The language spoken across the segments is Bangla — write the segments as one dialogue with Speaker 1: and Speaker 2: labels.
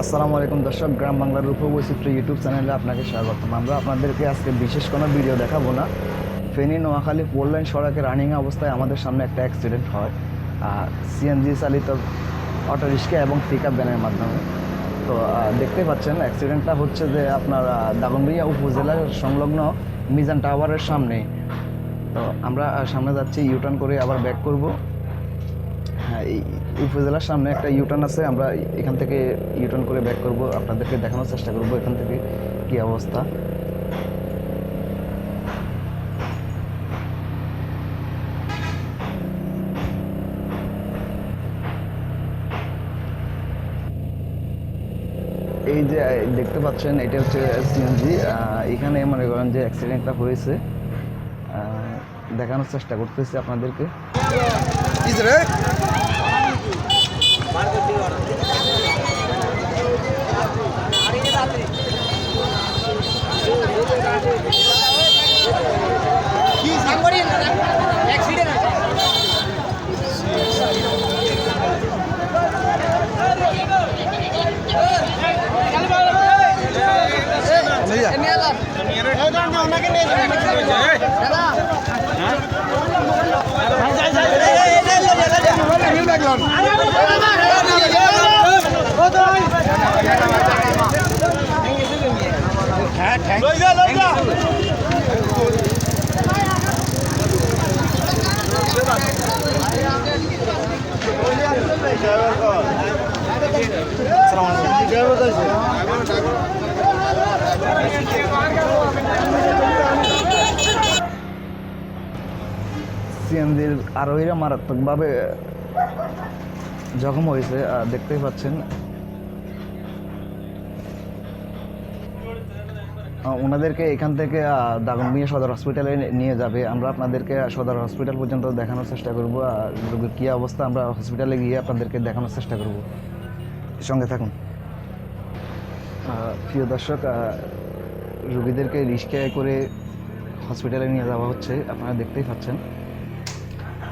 Speaker 1: আসসালামু আলাইকুম দর্শক, গ্রাম বাংলার রূপবৈচিত্র্য ইউটিউব চ্যানেলে আপনাকে স্বাগতম। আমরা আপনাদেরকে আজকে বিশেষ কোনো ভিডিও দেখাবো না। ফেনী, নোয়াখালী ফোর লাইন সড়কে রানিং অবস্থায় আমাদের সামনে একটা অ্যাক্সিডেন্ট হয়। আর সিএনজি চালিত অটো রিক্সা এবং পিক আপ ভ্যানের মাধ্যমে। তো দেখতে পাচ্ছেন অ্যাক্সিডেন্টটা হচ্ছে যে আপনার দাগনভূঞা উপজেলার সংলগ্ন মিজান টাওয়ারের সামনে। তো, আমরা সামনে যাচ্ছি ইউটার্ন করে আবার ব্যাক করব। এই উপজেলার সামনে একটা ইউটার্ন আছে। আমরা এখান থেকে ইউটার্ন করে ব্যাক করব। আপনাদেরকে দেখানোর চেষ্টা করব এখান থেকে কি অবস্থা। এই যে দেখতে পাচ্ছেন, এটা হচ্ছে সিএনজি এখানে মনে করেন যে অ্যাক্সিডেন্টটা হয়েছে। দেখানোর চেষ্টা করতেছি আপনাদেরকে। Thank you. সিএনজির আরোহীরা মারাত্মকভাবে জখম হয়েছে দেখতেই পাচ্ছেন। ওনাদেরকে এখান থেকে দাগনমিয়া সদর হসপিটালে নিয়ে যাবে। আমরা আপনাদেরকে সদর হসপিটাল পর্যন্ত দেখানোর চেষ্টা করব। রোগীর কী অবস্থা, আমরা হসপিটালে গিয়ে আপনাদেরকে দেখানোর চেষ্টা করব। সঙ্গে থাকুন। প্রিয় দর্শক রোগীদেরকে রিক্সায় করে হসপিটালে নিয়ে যাওয়া হচ্ছে। আপনারা দেখতেই পাচ্ছেন।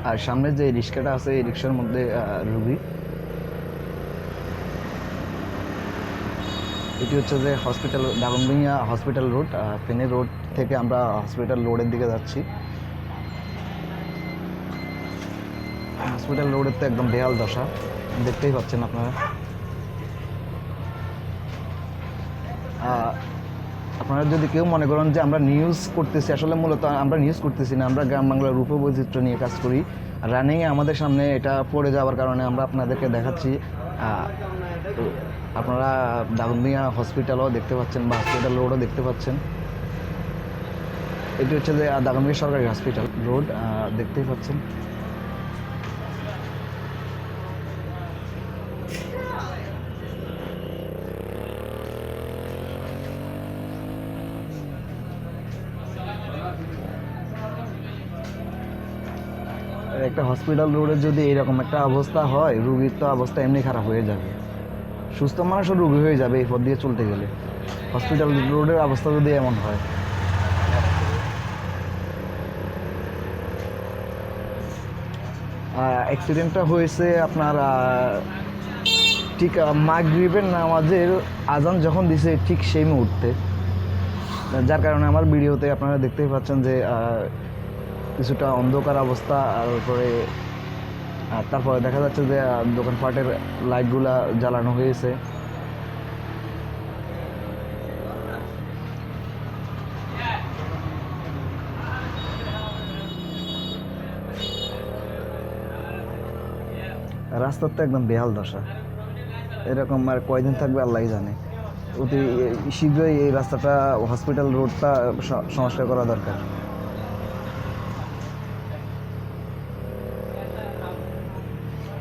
Speaker 1: আর সামনে যে রিক্সাটা আছে, এই রিক্সার মধ্যে রুগী। এটি হচ্ছে যে hospital Daganbhuiyan hospital road Feni road থেকে আমরা হসপিটাল রোডের দিকে যাচ্ছি। হসপিটাল রোডের তো একদম বেহাল দশা, দেখতেই পাচ্ছেন আপনারা। আপনারা যদি কেউ মনে করেন যে আমরা নিউজ করতেছি, আসলে মূলত আমরা নিউজ করতেছি না, আমরা গ্রাম বাংলার রূপবৈচিত্র্য নিয়ে কাজ করি। রানিংয়ে আমাদের সামনে এটা পড়ে যাওয়ার কারণে আমরা আপনাদেরকে দেখাচ্ছি। আপনারা দাগনমিয়া হসপিটালও দেখতে পাচ্ছেন বা হসপিটাল রোডও দেখতে পাচ্ছেন। এটি হচ্ছে যে দাগনমিয়া সরকারি হসপিটাল রোড দেখতেই পাচ্ছেন। একটা হসপিটাল রোডে যদি এরকম একটা অবস্থা হয়, রুগীর তো অবস্থা এমনি খারাপ হয়ে যাবে। সুস্থ মানুষও রুগী হয়ে যাবে এই পথ দিয়ে চলতে গেলে। হসপিটাল রোডের অবস্থা যদি এমন হয়। অ্যাক্সিডেন্টটা হয়েছে আপনার ঠিক মাগরিবের নামাজের আজান যখন দিছে ঠিক সেই মুহূর্তে। যার কারণে আমার ভিডিওতে আপনারা দেখতেই পাচ্ছেন যে কিছুটা অন্ধকার অবস্থা, আর উপরে আর তারপরে দেখা যাচ্ছে যে দোকানপাটের লাইটগুলা জ্বালানো হয়েছে। রাস্তার তো একদম বেহাল দশা। এরকম আর কয়দিন থাকবে আল্লাহ জানে। অতি শীঘ্রই এই রাস্তাটা হসপিটাল রোডটা সংস্কার করা দরকার।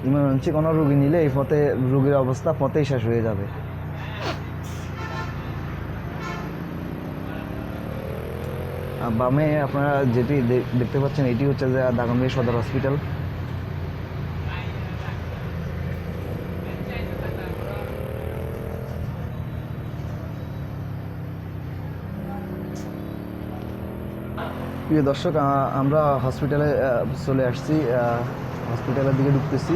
Speaker 1: ইমার্জেন্সি কোনো রুগী নিলে এই পথে, রুগীর অবস্থা পথেই শেষ হয়ে যাবে। বামে আপনারা যেটি দেখতে পাচ্ছেন, এটি হচ্ছে যে দাগনবাড়ি সদর হসপিটাল প্রিয় দর্শক আমরা হসপিটালে চলে আসছি। হসপিটালের দিকে ঢুকতেছি।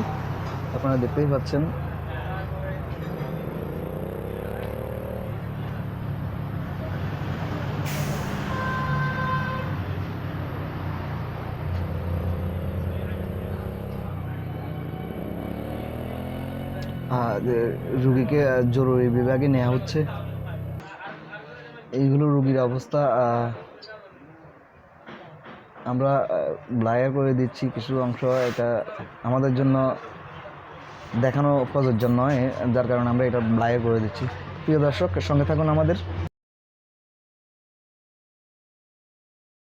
Speaker 1: আপনারা দেখতেই পাচ্ছেন। রুগীকে জরুরি বিভাগে নেওয়া হচ্ছে। এইগুলো রুগীর অবস্থা আমরা ব্লায়ার করে দিচ্ছি কিছু অংশ, এটা আমাদের জন্য দেখানো প্রযোজ্য নয়, যার কারণে আমরা এটা ব্লায়ার করে দিচ্ছি। প্রিয় দর্শক, সঙ্গে থাকুন আমাদের।